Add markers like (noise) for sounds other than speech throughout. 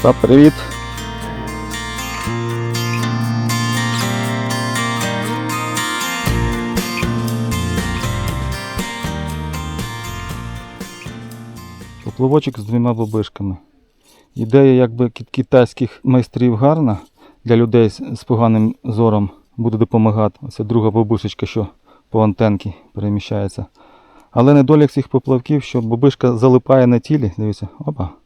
Остап, привіт. Поплавочок з двома бабишками. Ідея якби китайських майстрів гарна для людей з поганим зором буде допомагати. Це друга бабушечка, що по антенці переміщається. Але недолік цих поплавків, що бабишка залипає на тілі. Дивіться, опа. І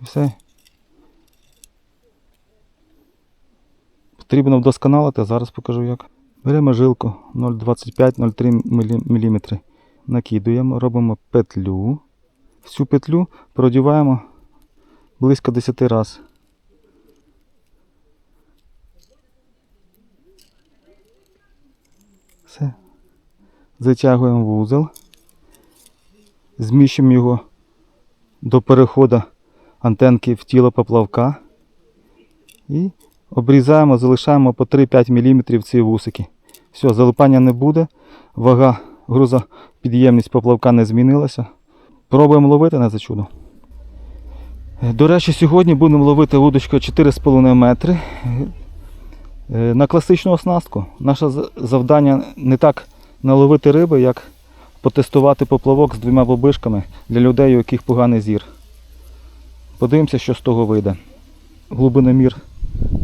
все. Потрібно вдосконалити, зараз покажу як. Беремо жилку 0,25-0,3 мм. Накидуємо, робимо петлю. Всю петлю продіваємо близько 10 разів. Все. Затягуємо вузол. Зміщуємо його до переходу антенки в тіло поплавка. І обрізаємо, залишаємо по 3-5 мм ці вусики. Все, залипання не буде. Вага, грузопідємність поплавка не змінилася. Пробуємо ловити на це чудо. До речі, сьогодні будемо ловити вудочкою 4,5 метри. Е, На класичну оснастку. Наше завдання не так наловити риби, як потестувати поплавок з двома бобишками для людей, у яких поганий зір. Подивимося, що з того вийде. Глибиномір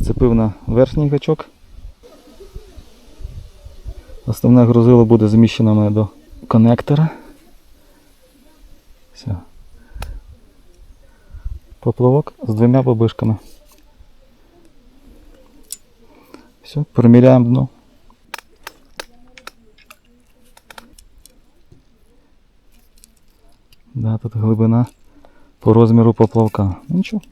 вцепив на верхній гачок. Основне грузило буде зміщено мене до коннектора. Все. Поплавок з двома бобишками. Все, переміряємо дно. Да, тут глибина по розміру поплавка. Ну, Нічого.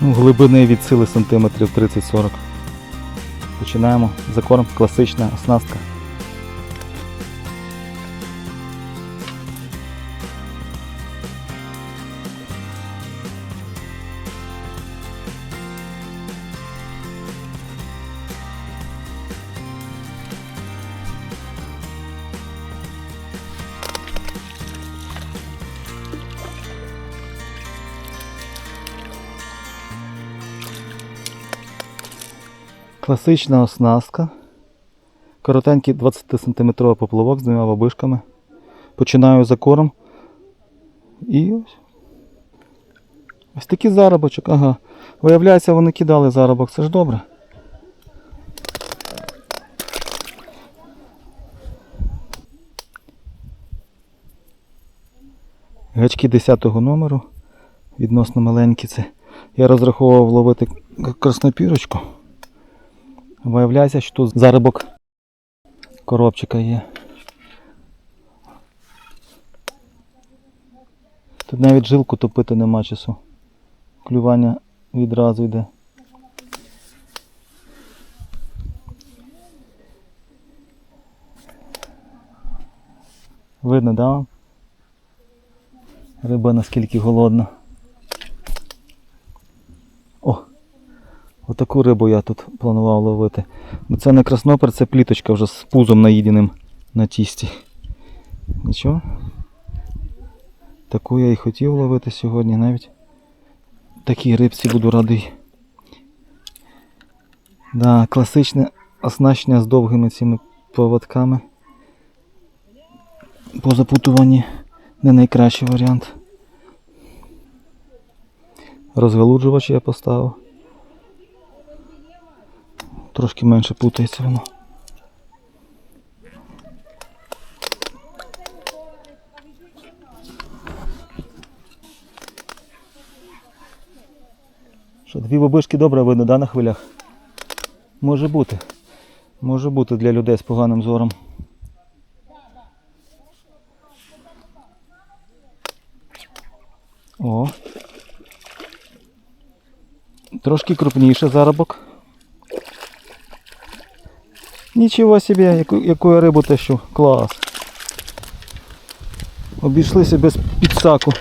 Ну, глибини від сили сантиметрів 30-40. Починаємо. Закорм класична оснастка. Класична оснастка. Коротенький 20-сантиметровий поплавок з двома бабишками. Починаю закорм. І ось. Ось такий заробочок, ага. Виявляється, вони кидали заробок, це ж добре. Гачки 10-го номеру. Відносно маленькі це. Я розраховував ловити краснопірочку. Виявляється, що тут заробок коробчика є. Тут навіть жилку топити нема часу. Клювання відразу йде. Видно, да? Риба наскільки голодна. Отаку рибу я тут планував ловити. Ну це не краснопер, це пліточка вже з пузом наїденим на тісті. Нічого. Таку я і хотів ловити сьогодні навіть. Такій рибці буду радий. Да, класичне оснащення з довгими цими поводками. По запутуванні не найкращий варіант. Розгалуджувач я поставив. Трошки менше путається воно. Що, дві бабишки добре видно, да, на хвилях? Може бути. Може бути для людей з поганим зором. О. Трошки крупніше заробок. Нічого собі, яку, яку я рибу тащу. Клас. Обійшлися без підсаку.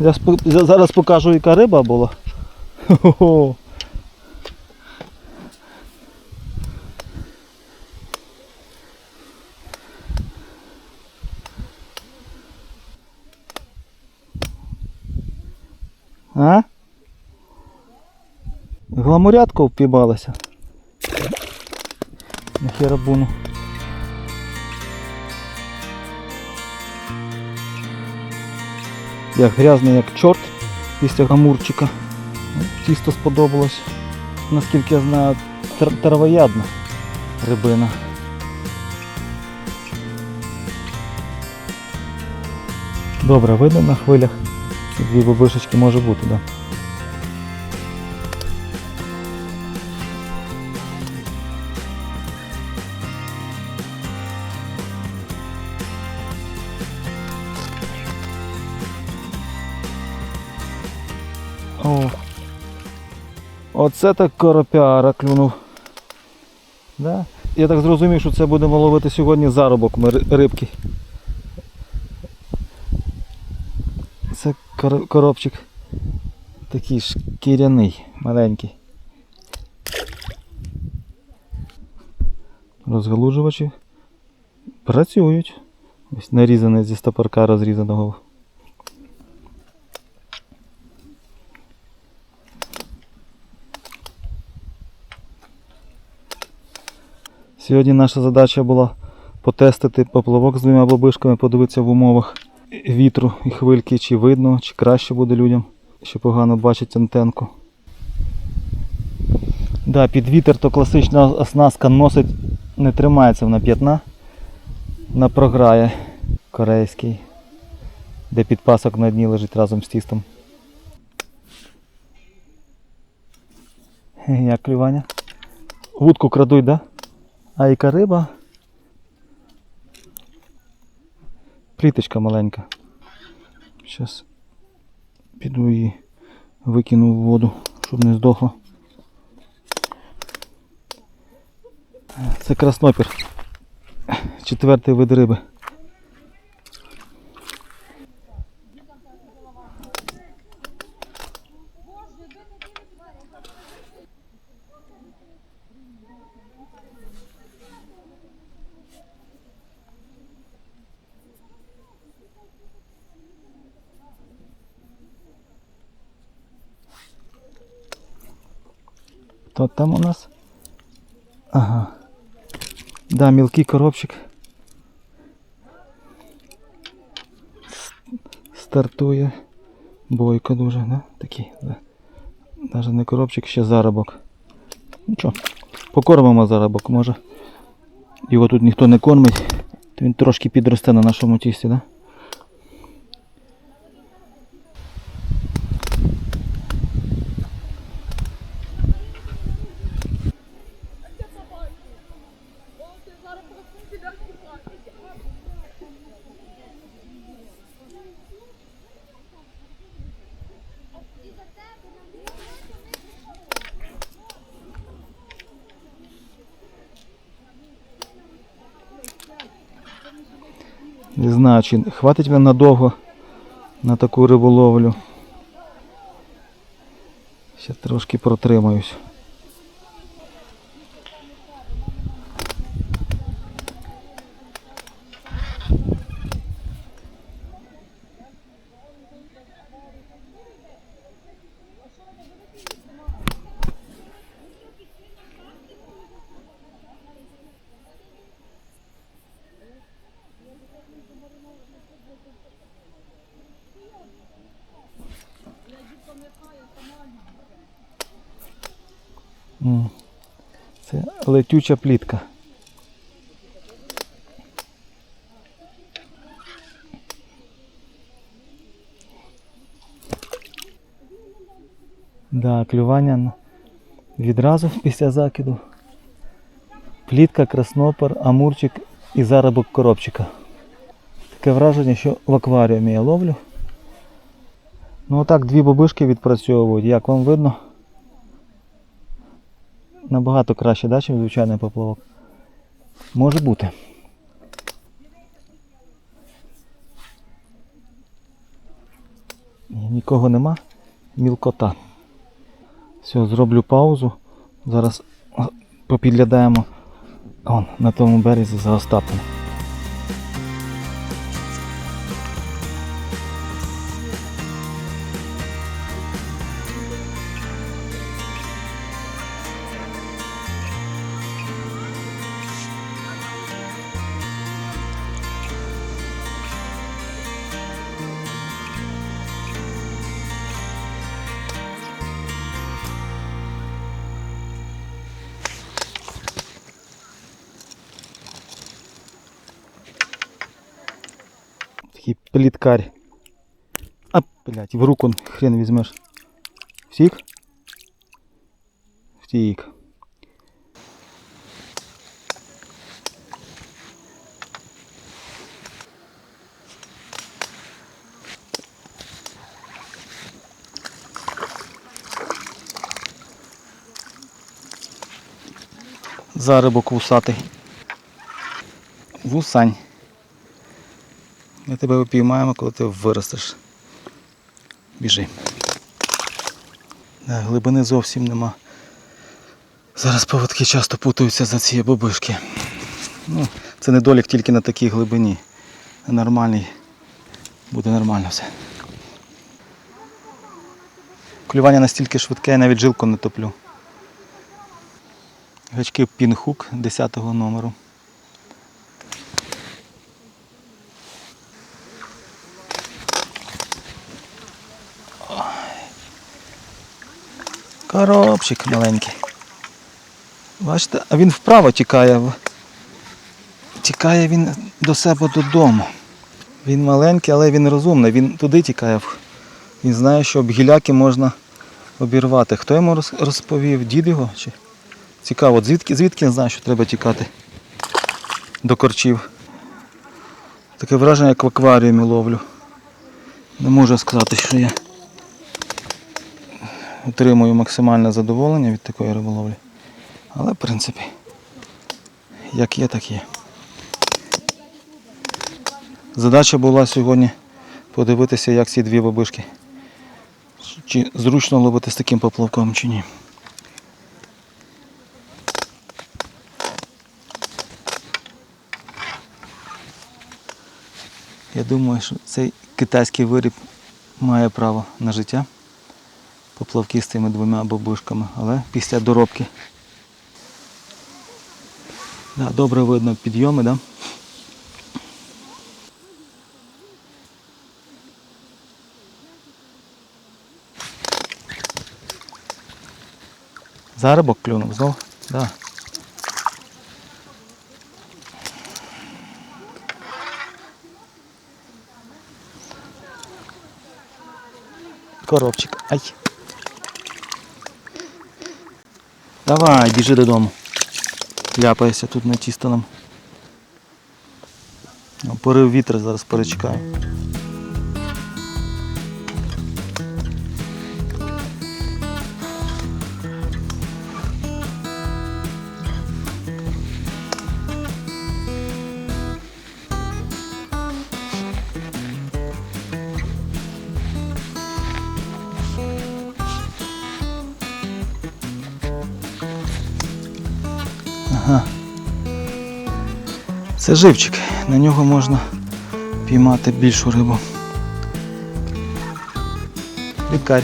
Я зараз покажу, яка риба була. Хо-хо. А? Гламурятка впіймалася. На херабуну. Як грязний, як чорт після гамурчика. Ну, Тісто сподобалось. Наскільки я знаю, тр- травоядна рибина. Добре, видно на хвилях. Дві бабишечки може бути, так. Да. Оце так коропяра клюнув. Да? Я так зрозумів, що це будемо ловити сьогодні заробок ми рибки. Це коробчик такий шкіряний, маленький. Розгалужувачі працюють. Ось нарізаний зі стопорка розрізаного. Сьогодні наша задача була потестити поплавок з двома бабишками, подивитися в умовах вітру і хвильки, чи видно, чи краще буде людям, що погано бачить антенку. Да, під вітер то класична оснастка носить, не тримається вона п'ятна, вона програє корейський, де підпасок на дні лежить разом з тістом. Як клювання? Вудку крадуть, да? А яка риба? Пліточка маленька. Зараз піду її викину в воду, щоб не здохло. Це краснопір. Четвертий вид риби. Хто там у нас? Ага. Да, мілкий коробчик. Стартує. Бойко дуже, да? Такий, да. Навіть не коробчик, ще заробок. Нічого. Покормимо заробок, може. Його тут ніхто не кормить, то він трошки підросте на нашому тісті, да? Не знаю, чи хватить мене надовго на таку риболовлю. Ще трошки протримаюсь. Це летюча плітка. Да, клювання відразу (laughs) після закиду. Плітка, краснопер, амурчик і заробок коробчика. Таке враження, що в акваріумі я ловлю. Ну отак дві бабишки відпрацьовують, як вам видно набагато краще, да, ніж звичайний поплавок. Може бути. Нікого нема, мілкота. Все, зроблю паузу. Зараз попідглядаємо Вон, на тому березі за Остапом. Такий пліткарь. А, блядь, в руку хрен візьмеш. Втік? Втік. Зарибок вусатий. Вусань. Ми тебе упіймаємо, коли ти виростеш. Біжи. Глибини зовсім нема. Зараз поводки часто путаються за ці бобишки. Ну, це недолік тільки на такій глибині. На нормальній буде нормально все. Клювання настільки швидке, я навіть жилку не топлю. Гачки пінхук 10 номеру. Коробчик маленький. Бачите, а він вправо тікає. Тікає він до себе додому. Він маленький, але він розумний. Він туди тікає. Він знає, що гіляки можна обірвати. Хто йому розповів? Дід його? Чи? Цікаво, звідки, звідки він знає, що треба тікати до корчів. Таке враження, як в акваріумі ловлю. Не можу сказати, що я отримую максимальне задоволення від такої риболовлі. Але в принципі, як є, так є. Задача була сьогодні подивитися, як ці дві бабишки. Чи зручно ловити з таким поплавком, чи ні. Я думаю, що цей китайський виріб має право на життя. Поплавки з цими двома бабушками, але після доробки. Да, добре видно підйоми, да? Заробок клюнув знов? Да. Коробчик. Ай. Давай, біжи додому. Ляпайся тут на чистому. Порив вітер зараз перечекаю. Ага. Це живчик, на нього можна піймати більшу рибу. Лікарь.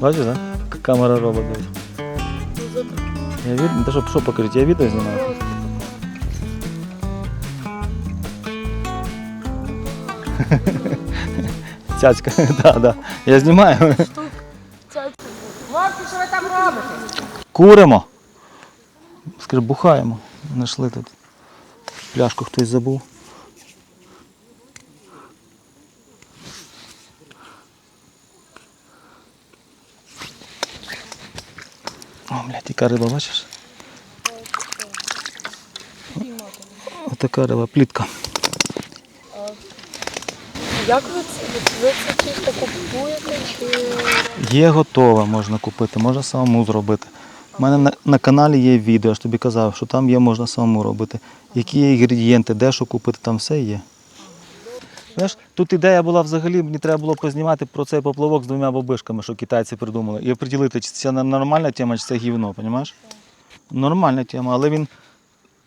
Бачиш, так? Да? Камера робить. дивись. Я від... Та що, що покажіть, я відео знімаю. (laughs) Цяцька, (laughs) так, да. Я знімаю. Хлопці, що ви там робите? Куримо. Скажи, бухаємо. Знайшли тут. Пляшку хтось забув. О, блядь, яка риба, бачиш? Отака риба, плітка. Як ви це, ви це чисто купуєте чи Є готове, можна купити, можна самому зробити. У мене на, на каналі є відео, я ж тобі казав, що там є, можна самому робити. Які є інгредієнти, де що купити, там все є. Знаєш, тут ідея була взагалі, мені треба було познімати про цей поплавок з двома бабишками, що китайці придумали. І оприділити, чи це нормальна тема, чи це гівно, розумієш? Нормальна тема, але він,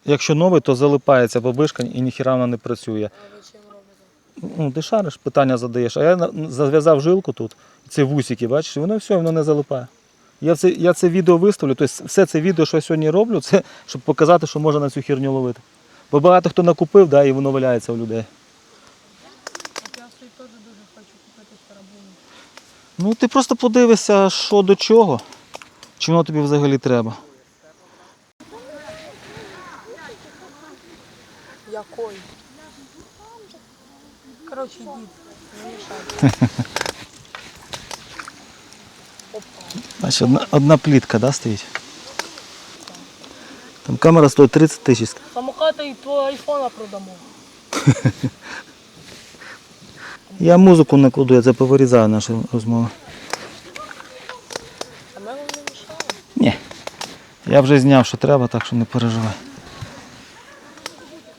якщо новий, то залипається бабишка і ніхіра вона не працює. Ну, ти шариш, питання задаєш. А я зав'язав жилку тут, ці вусики, бачиш, і воно все, воно не залипає. Я це, я це відео виставлю, тобто все це відео, що я сьогодні роблю, це щоб показати, що можна на цю херню ловити. Бо багато хто накупив, да, і воно валяється у людей. я собі теж дуже хочу купити параболу. Ну ти просто подивишся, що до чого, чи воно тобі взагалі треба. Якої? Коротше, не мішайте. Опа. Одна, одна плітка да, стоїть. Там камера стоїть 30 тисяч. Самоката і твого айфона продамо. (laughs) Я музику накладу, я це повирізаю нашу розмову. А ми не. Ні. Я вже зняв, що треба, так що не переживай.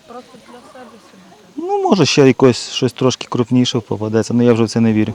Просто для себе собі. Ну, може ще якось щось трошки крупніше попадеться, але я вже в це не вірю.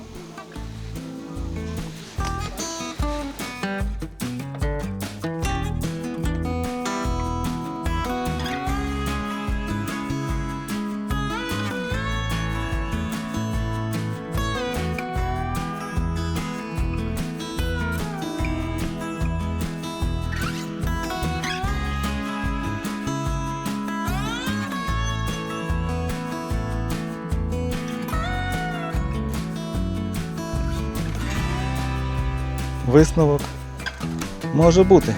Висновок може бути.